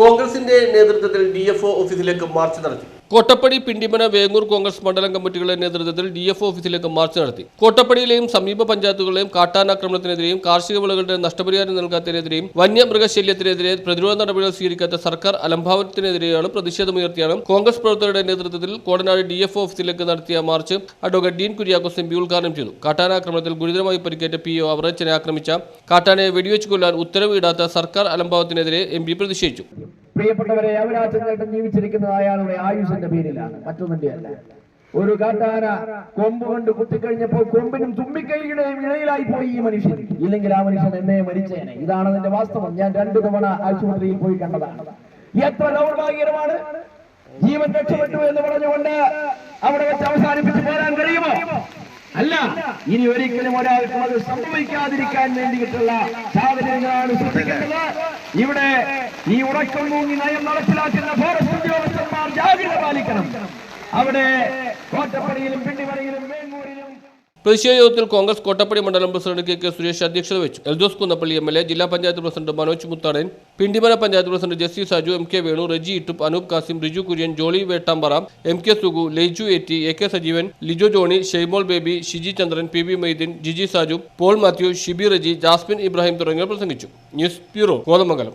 കോൺഗ്രസിന്റെ നേതൃത്വത്തിൽ D F O ഓഫീസിലേക്ക് മാർച്ച് നടത്തി. കോട്ടപ്പടി പിണ്ടിമന വേങ്ങൂർ കോൺഗ്രസ് മണ്ഡലം കമ്മിറ്റികളുടെ നേതൃത്വത്തിൽ ഡി എഫ് ഓഫീസിലേക്ക് മാർച്ച് നടത്തി. കോട്ടപ്പടിയിലെയും സമീപ പഞ്ചായത്തുകളിലെയും കാട്ടാനാക്രമണത്തിനെതിരെയും കാർഷിക വിളകളുടെ നഷ്ടപരിഹാരം നൽകാത്തതിനെതിരെയും വന്യമൃഗശല്യത്തിനെതിരെ പ്രതിരോധ നടപടികൾ സ്വീകരിക്കാത്ത സർക്കാർ അലംഭാവത്തിനെതിരെയാണ് പ്രതിഷേധമുയർത്തിയാണ് കോൺഗ്രസ് പ്രവർത്തകരുടെ നേതൃത്വത്തിൽ കോടനാട് ഡി എഫ് ഓഫീസിലേക്ക് നടത്തിയ march advocate Dean Kuriakose M P ഉദ്ഘാടനം ചെയ്തു. കാട്ടാനാക്രമണത്തിൽ ഗുരുതരമായി പരിക്കേറ്റ പി ഒ അവറച്ചനെ ആക്രമിച്ച കാട്ടാനയെ വെടിവെച്ച് കൊല്ലാൻ ഉത്തരവ് ഇടാത്ത സർക്കാർ അലംഭാവത്തിനെതിരെ എം പി പ്രതിഷേധിച്ചു. പ്രിയപ്പെട്ടവരെ അവരാച്ചങ്ങളായിട്ട് ജീവിച്ചിരിക്കുന്നത് അയാളുടെ ആയുസിന്റെ പേരിലാണ് മറ്റൊന്നിന്റെ അല്ല. ഒരു കാട്ടാന കൊമ്പ് കൊണ്ട് കുത്തിക്കഴിഞ്ഞപ്പോൾ കൊമ്പിനും തുമ്പിക്കൈയുടെയും ഇടയിലായി പോയി ഈ മനുഷ്യൻ. ഇല്ലെങ്കിൽ ആ മനുഷ്യൻ എന്നെ മരിച്ചേനെ. ഇതാണ് അതിന്റെ വാസ്തവം. ഞാൻ രണ്ടു തവണ ആശുപത്രിയിൽ പോയി കണ്ടതാണ്. എത്ര ദൗർഭാഗ്യകരമാണ്? ജീവൻ രക്ഷപ്പെട്ടു എന്ന് പറഞ്ഞുകൊണ്ട് അവിടെ വെച്ച് അവസാനിപ്പിച്ച് പോരാൻ കഴിയുമോ? അല്ല. ഇനി ഒരിക്കലും ഒരാൾക്കും അത് സംഭവിക്കാതിരിക്കാൻ വേണ്ടിയിട്ടുള്ള സാഹചര്യങ്ങളാണ് സൃഷ്ടിക്കേണ്ടത് ഇവിടെ ഈ ഉറക്കം മൂങ്ങി നയം നടപ്പിലാക്കുന്ന ഫോറസ്റ്റ് ഉദ്യോഗസ്ഥന്മാർ ജാഗ്രത പാലിക്കണം. അവിടെ കോട്ടപ്പടിയിലും പിണ്ടിമലയിലും വേങ്ങൂരിലും പ്രതിഷേധ യോഗത്തിൽ കോൺഗ്രസ് കോട്ടപ്പടി മണ്ഡലം പ്രസിഡന്റ് കെ കെ സുരേഷ് അധ്യക്ഷത വെച്ചു Eldhose Kunnappilly M L A ജില്ലാ panchayat president Manoj Muthadan Pindimala panchayat president justice Saju M K Venu Reji Ittupp Anoop Kasim Riju Kurian Jolly Vettampara M K Sugu Leyju Etti A K Sajeevan Lijo Johny Sheymol Baby Shiji Chandran P B Moideen Jiji Saju Paul Mathew Shibi Reji Jasmine Ibrahim തുടങ്ങിയവർ പ്രസംഗിച്ചു. News bureau Kothamangalam.